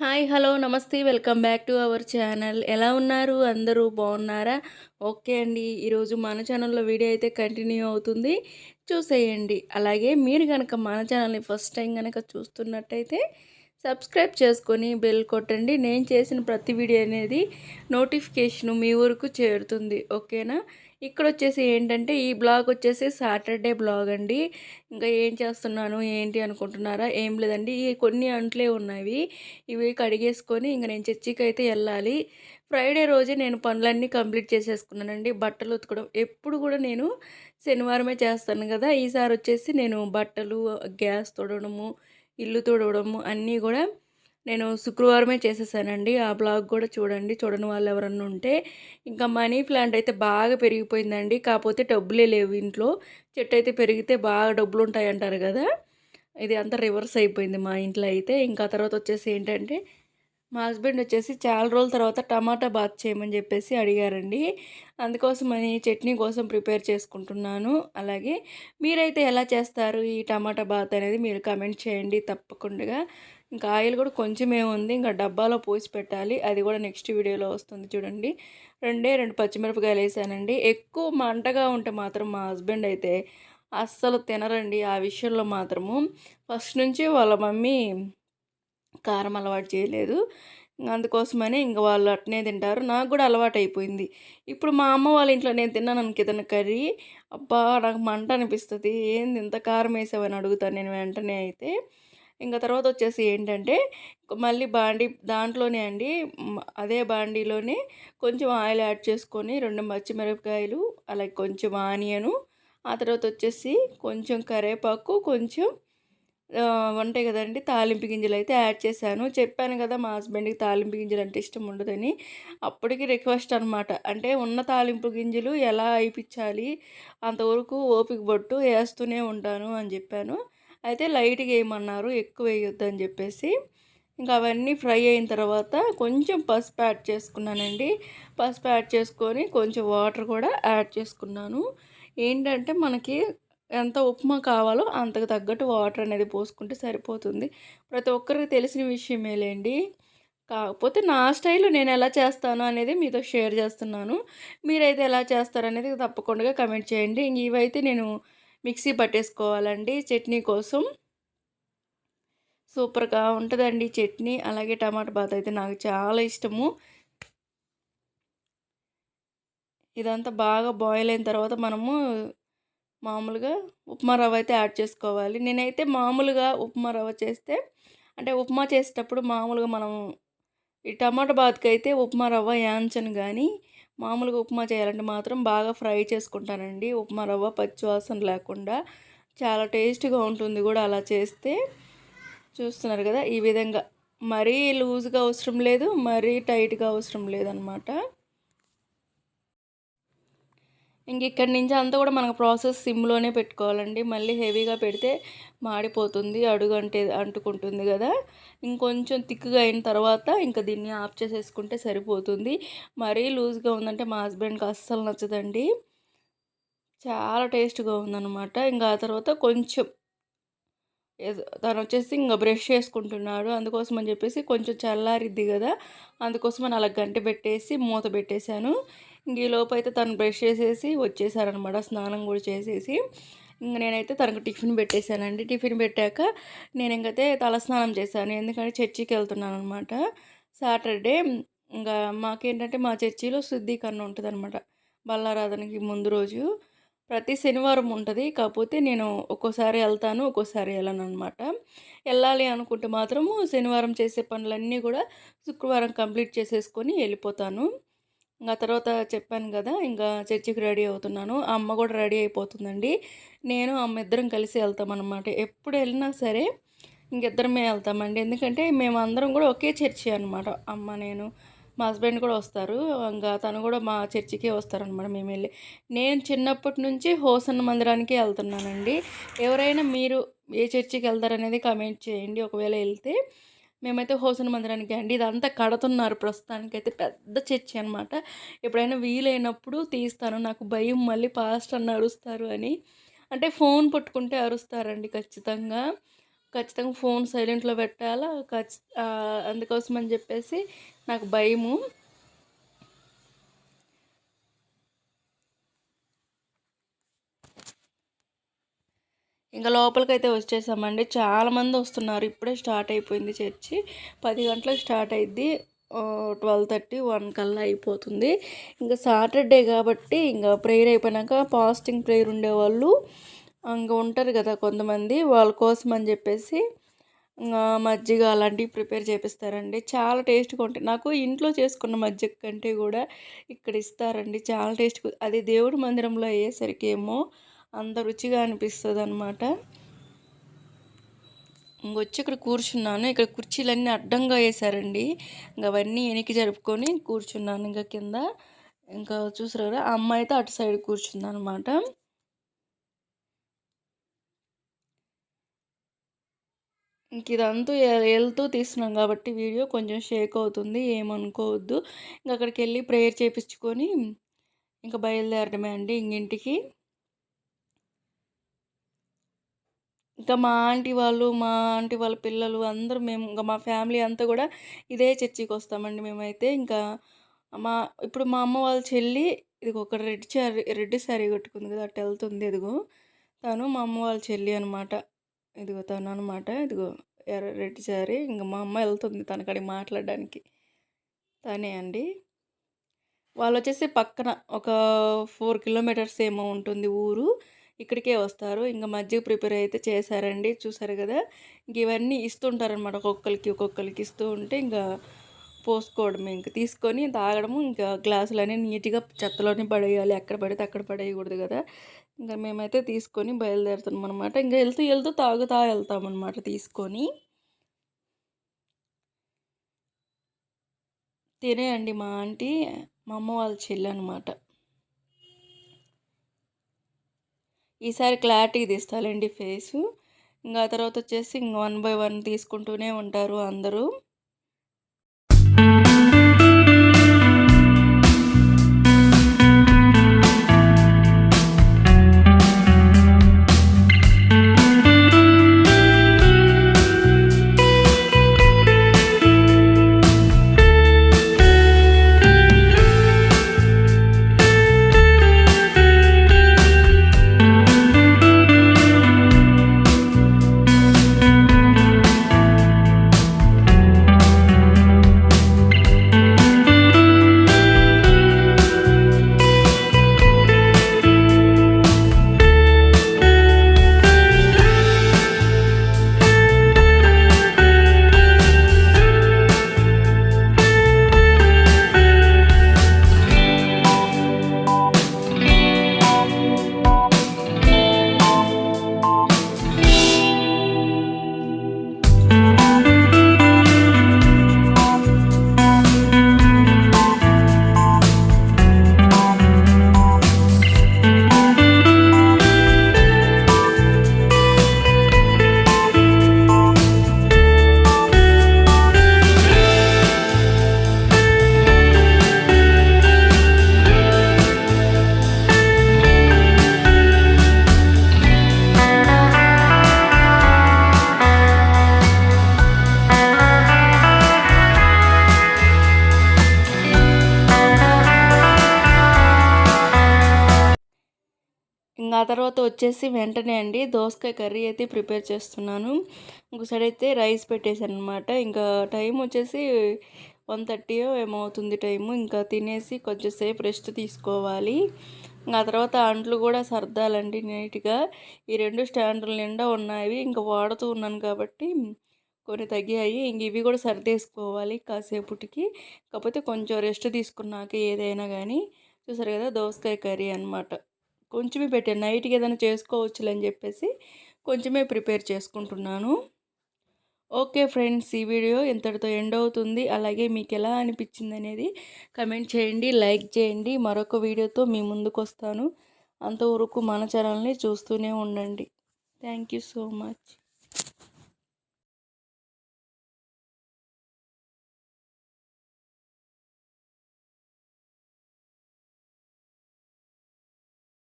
Hi hello namaste welcome back to our channel. ఎలా ఉన్నారు? అందరూ బాగున్నారా? ఓకే అండి. ఈరోజు మన ఛానల్లో వీడియో అయితే కంటిన్యూ అవుతుంది. చూసేయండి. అలాగే మీరు కనుక మన ఛానల్ని ఫస్ట్ టైం కనుక చూస్తున్నట్టయితే సబ్స్క్రైబ్ చేసుకొని బెల్ కొట్టండి. నేను చేసిన ప్రతి వీడియో అనేది నోటిఫికేషన్ మీ ఊరుకు చేరుతుంది. ఓకేనా? ఇక్కడ వచ్చేసి ఏంటంటే ఈ బ్లాగ్ వచ్చేసి సాటర్డే బ్లాగ్ అండి. ఇంకా ఏం చేస్తున్నాను ఏంటి అనుకుంటున్నారా? ఏం లేదండి. ఈ కొన్ని అంట్లే ఉన్నవి. ఇవి కడిగేసుకొని ఇంకా నేను చర్చికి అయితే వెళ్ళాలి. ఫ్రైడే రోజే నేను పనులన్నీ కంప్లీట్ చేసేసుకున్నానండి. బట్టలు ఉతకడం ఎప్పుడు కూడా నేను శనివారమే చేస్తాను కదా. ఈసారి వచ్చేసి నేను బట్టలు గ్యాస్ తొడవడము ఇల్లు తుడవడము అన్నీ కూడా నేను శుక్రవారమే చేసేసానండి. ఆ బ్లాగ్ కూడా చూడండి. చూడని వాళ్ళు ఎవరన్నా ఉంటే ఇంకా మనీ ప్లాంట్ అయితే బాగా పెరిగిపోయిందండి. కాకపోతే డబ్బులే లేవు ఇంట్లో. చెట్టు అయితే పెరిగితే బాగా డబ్బులు ఉంటాయి అంటారు కదా. ఇది అంతా రివర్స్ అయిపోయింది మా ఇంట్లో అయితే. ఇంకా తర్వాత వచ్చేసి ఏంటంటే మా హస్బెండ్ వచ్చేసి చాలా రోజుల తర్వాత టమాటా బాత్ చేయమని చెప్పేసి అడిగారండి. అందుకోసం అని చట్నీ కోసం ప్రిపేర్ చేసుకుంటున్నాను. అలాగే మీరైతే ఎలా చేస్తారు ఈ టమాటా బాత్ అనేది మీరు కమెంట్ చేయండి తప్పకుండా. ఇంకా ఆయిల్ కూడా కొంచెమే ఉంది ఇంకా డబ్బాలో పోసి పెట్టాలి. అది కూడా నెక్స్ట్ వీడియోలో వస్తుంది చూడండి. రెండే రెండు పచ్చిమిరపకాయలు వేసానండి. ఎక్కువ మంటగా ఉంటే మాత్రం మా హస్బెండ్ అయితే అస్సలు తినరండి ఆ విషయంలో మాత్రము. ఫస్ట్ నుంచి వాళ్ళ మమ్మీ కారం అలవాటు చేయలేదు. అందుకోసమని ఇంక వాళ్ళు అట్నే తింటారు. నాకు కూడా అలవాటు అయిపోయింది. ఇప్పుడు మా అమ్మ వాళ్ళ ఇంట్లో నేను తిన్నాను అనుకు ఏదైనా కర్రీ అబ్బా నాకు మంట అనిపిస్తుంది. ఏంది ఇంత కారం వేసావని అడుగుతాను నేను వెంటనే అయితే. ఇంకా తర్వాత వచ్చేసి ఏంటంటే మళ్ళీ బాండీ దాంట్లోనే అండి అదే బాండీలోనే కొంచెం ఆయిల్ యాడ్ చేసుకొని రెండు పచ్చిమిరపకాయలు అలాగే కొంచెం ఆనియను ఆ తర్వాత వచ్చేసి కొంచెం కరేపాకు కొంచెం ఉంటాయి కదండి తాలింపు గింజలు అయితే యాడ్ చేశాను. చెప్పాను కదా మా హస్బెండ్కి తాలింపు గింజలు అంటే ఇష్టం ఉండదని. అప్పటికి రిక్వెస్ట్ అనమాట అంటే ఉన్న తాలింపు గింజలు ఎలా అయిపించాలి అంతవరకు ఓపిక పట్టు వేస్తూనే ఉంటాను అని చెప్పాను. అయితే లైట్గా వేయమన్నారు ఎక్కువ వేయొద్దు అని చెప్పేసి. ఇంకా అవన్నీ ఫ్రై అయిన తర్వాత కొంచెం పసుపు యాడ్ చేసుకున్నానండి. పసుపు యాడ్ చేసుకొని కొంచెం వాటర్ కూడా యాడ్ చేసుకున్నాను. ఏంటంటే మనకి ఎంత ఉప్మా కావాలో అంతకు తగ్గట్టు వాటర్ అనేది పోసుకుంటే సరిపోతుంది. ప్రతి ఒక్కరికి తెలిసిన విషయమేలేండి. కాకపోతే నా స్టైల్ నేను ఎలా చేస్తాను అనేది మీతో షేర్ చేస్తున్నాను. మీరైతే ఎలా చేస్తారనేది తప్పకుండా కమెంట్ చేయండి. ఇవైతే నేను మిక్సీ పట్టేసుకోవాలండి చట్నీ కోసం. సూపర్గా ఉంటుందండి చట్నీ. అలాగే టమాటా బాత్ అయితే నాకు చాలా ఇష్టము. ఇదంతా బాగా బాయిల్ అయిన తర్వాత మనము మామూలుగా ఉప్మా రవ్వ అయితే యాడ్ చేసుకోవాలి. నేనైతే మామూలుగా ఉప్మా రవ్వ చేస్తే అంటే ఉప్మా చేసేటప్పుడు మామూలుగా మనం ఈ టమాటా బాత్కి అయితే ఉప్మా రవ్వ యాంచను కానీ మామూలుగా ఉప్మా చేయాలంటే మాత్రం బాగా ఫ్రై చేసుకుంటానండి. ఉప్మా రవ్వ పచ్చివాసన లేకుండా చాలా టేస్ట్గా ఉంటుంది కూడా అలా చేస్తే. చూస్తున్నారు కదా ఈ విధంగా మరీ లూజ్గా అవసరం లేదు మరీ టైట్గా అవసరం లేదనమాట. ఇంక ఇక్కడి నుంచి అంతా కూడా మనకు ప్రాసెస్ సిమ్లోనే పెట్టుకోవాలండి. మళ్ళీ హెవీగా పెడితే మాడిపోతుంది అడుగు అంటే అంటుకుంటుంది కదా. ఇంకొంచెం థిక్గా అయిన తర్వాత ఇంకా దీన్ని ఆఫ్ చేసేసుకుంటే సరిపోతుంది. మరీ లూజ్గా ఉందంటే మా హస్బెండ్కి అస్సలు నచ్చదండి. చాలా టేస్ట్గా ఉందన్నమాట. ఇంకా ఆ తర్వాత కొంచెం తను వచ్చేసి ఇంకా బ్రష్ చేసుకుంటున్నాడు. అందుకోసం అని చెప్పేసి కొంచెం చల్లారిద్ది కదా. అందుకోసం అని అలా గంట పెట్టేసి మూత పెట్టేశాను. ఇంక ఈ అయితే తను బ్రష్ చేసేసి వచ్చేసారనమాట స్నానం కూడా చేసేసి. ఇంక నేనైతే తనకు టిఫిన్ పెట్టేశానండి. టిఫిన్ పెట్టాక నేను ఇంకైతే తలస్నానం చేశాను. ఎందుకంటే చర్చికి వెళ్తున్నాను అనమాట సాటర్డే ఇంకా మాకేంటంటే మా చర్చిలో శుద్ధీకరణ ఉంటుంది అనమాట బల్లారాధనకి ముందు రోజు. ప్రతి శనివారం ఉంటుంది. కాకపోతే నేను ఒక్కోసారి వెళ్తాను ఒక్కోసారి వెళ్ళను అనమాట వెళ్ళాలి అనుకుంటే మాత్రము శనివారం చేసే పనులన్నీ కూడా శుక్రవారం కంప్లీట్ చేసేసుకొని వెళ్ళిపోతాను. ఇంకా తర్వాత చెప్పాను కదా ఇంకా చర్చికి రెడీ అవుతున్నాను అమ్మ కూడా రెడీ అయిపోతుందండి. నేను అమ్మ ఇద్దరం కలిసి వెళ్తామన్నమాట. ఎప్పుడు వెళ్ళినా సరే ఇంకిద్దరమే వెళ్తామండి. ఎందుకంటే మేము అందరం కూడా ఒకే చర్చి అనమాట అమ్మ నేను మా హస్బెండ్ కూడా వస్తారు. ఇంకా తను కూడా మా చర్చికే వస్తారనమాట మేము వెళ్ళి. నేను చిన్నప్పటి నుంచి హోసన్న మందిరానికే వెళ్తున్నానండి. ఎవరైనా మీరు ఏ చర్చికి వెళ్తారనేది కమెంట్ చేయండి. ఒకవేళ వెళ్తే మేమైతే హోసన మందిరానికి అండి. ఇదంతా కడుతున్నారు ప్రస్తుతానికి అయితే పెద్ద చర్చి అనమాట ఎప్పుడైనా వీలైనప్పుడు తీస్తాను. నాకు భయం మళ్ళీ పాస్ట్ అన్న అరుస్తారు అని. అంటే ఫోన్ పట్టుకుంటే అరుస్తారండి ఖచ్చితంగా. ఖచ్చితంగా ఫోన్ సైలెంట్లో పెట్టాలా? ఖచ్చి అందుకోసం అని చెప్పేసి నాకు భయము. ఇంకా లోపలికైతే వచ్చేసామండి. చాలామంది వస్తున్నారు. ఇప్పుడే స్టార్ట్ అయిపోయింది చర్చి. పది గంటలకు స్టార్ట్ అయింది ట్వెల్వ్ థర్టీ వన్ కల్లా అయిపోతుంది. ఇంకా సాటర్డే కాబట్టి ఇంకా ప్రేయర్ అయిపోయినాక పాస్టింగ్ ప్రేయర్ ఉండేవాళ్ళు ఇంకా ఉంటారు కదా కొంతమంది. వాళ్ళ కోసం అని చెప్పేసి మజ్జిగ అలాంటివి ప్రిపేర్ చేపిస్తారండి. చాలా టేస్ట్గా ఉంటాయి. నాకు ఇంట్లో చేసుకున్న మజ్జిగ కంటే కూడా ఇక్కడ ఇస్తారండి. చాలా టేస్ట్ అది దేవుడి మందిరంలో అయ్యేసరికి ఏమో అంత రుచిగా అనిపిస్తుంది అనమాట ఇంకొచ్చి ఇక్కడ కూర్చున్నాను. ఇక్కడ కుర్చీలన్నీ అడ్డంగా వేశారండి. ఇంకా అవన్నీ వెనక్కి జరుపుకొని కూర్చున్నాను ఇంకా కింద. ఇంకా చూసారు కదా అమ్మ అమ్మాయి అయితే అటు సైడ్ కూర్చుంది అనమాట ఇంక ఇదంతా వెళ్తూ తీస్తున్నాం కాబట్టి వీడియో కొంచెం షేక్ అవుతుంది ఏమనుకోవద్దు. ఇంకా అక్కడికి వెళ్ళి ప్రేయర్ చేయించుకొని ఇంకా బయలుదేరడమే అండి ఇంకింటికి ఇంకా మా ఆంటీ వాళ్ళు మా ఆంటీ వాళ్ళ పిల్లలు అందరూ మేము ఇంకా మా ఫ్యామిలీ అంతా కూడా ఇదే చర్చికి వస్తామండి మేమైతే. ఇంకా మా ఇప్పుడు మా అమ్మ వాళ్ళ చెల్లి ఇది ఒక రెడ్ శారీ రెడ్ శారీ కట్టుకుంది కదా అటు వెళ్తుంది ఇదిగో. తను మా అమ్మ వాళ్ళ చెల్లి అనమాట ఇదిగో తను అనమాట ఇదిగో ఎర్ర రెడ్ శారీ ఇంకా మా అమ్మ వెళ్తుంది తనకడికి మాట్లాడడానికి. తనే అండి. వాళ్ళు వచ్చేసి పక్కన ఒక ఫోర్ కిలోమీటర్స్ ఏమో ఉంటుంది ఊరు. ఇక్కడికే వస్తారు. ఇంకా మజ్జిగ ప్రిపేర్ అయితే చేశారండి. చూసారు కదా? ఇంక ఇవన్నీ ఇస్తుంటారనమాట ఒక్కొక్కరికి ఒక్కొక్కరికి ఇస్తూ ఉంటే ఇంకా పోసుకోవడం ఇంక తీసుకొని తాగడము ఇంకా గ్లాసులన్నీ నీట్గా చెత్తలోనే పడేయాలి. ఎక్కడ పడితే అక్కడ పడేయకూడదు కదా? ఇంకా మేమైతే తీసుకొని బయలుదేరుతున్నాం అనమాట ఇంకా వెళ్తూ వెళ్తూ తాగుతా వెళ్తామన్నమాట తీసుకొని. తినేయండి మా ఆంటీ మా అమ్మ వాళ్ళ చెల్లి అనమాట ఈసారి క్లారిటీ తీస్తాలండి ఫేసు. ఇంకా తర్వాత వచ్చేసి ఇంక వన్ బై వన్ తీసుకుంటూనే ఉంటారు అందరూ. తర్వాత వచ్చేసి వెంటనే అండి దోసకాయ కర్రీ అయితే ప్రిపేర్ చేస్తున్నాను. ఇంకోసారి అయితే రైస్ పెట్టేశాను అనమాట ఇంకా టైం వచ్చేసి వన్ థర్టీ ఏమవుతుంది టైము. ఇంకా తినేసి కొంచెంసేపు రెస్ట్ తీసుకోవాలి. ఆ తర్వాత అంట్లు కూడా సర్దాలండి నీట్గా. ఈ రెండు స్టాండ్ల నిండా ఉన్నాయి. ఇంకా వాడుతూ ఉన్నాను కాబట్టి కొన్ని తగ్గాయి. ఇంక ఇవి కూడా సర్దేసుకోవాలి కాసేపుటికి. కాకపోతే కొంచెం రెస్ట్ తీసుకున్నాక ఏదైనా కానీ. చూసారు కదా దోసకాయ కర్రీ అనమాట కొంచెమే పెట్టాను. నైట్కి ఏదైనా చేసుకోవచ్చులని చెప్పేసి కొంచెమే ప్రిపేర్ చేసుకుంటున్నాను. ఓకే ఫ్రెండ్స్ ఈ వీడియో ఇంతటితో ఎండ్ అవుతుంది. అలాగే మీకు ఎలా అనిపించింది అనేది కమెంట్ చేయండి లైక్ చేయండి. మరొక వీడియోతో మీ ముందుకు వస్తాను. అంతవరకు మన ఛానల్ని చూస్తూనే ఉండండి. Thank you so much.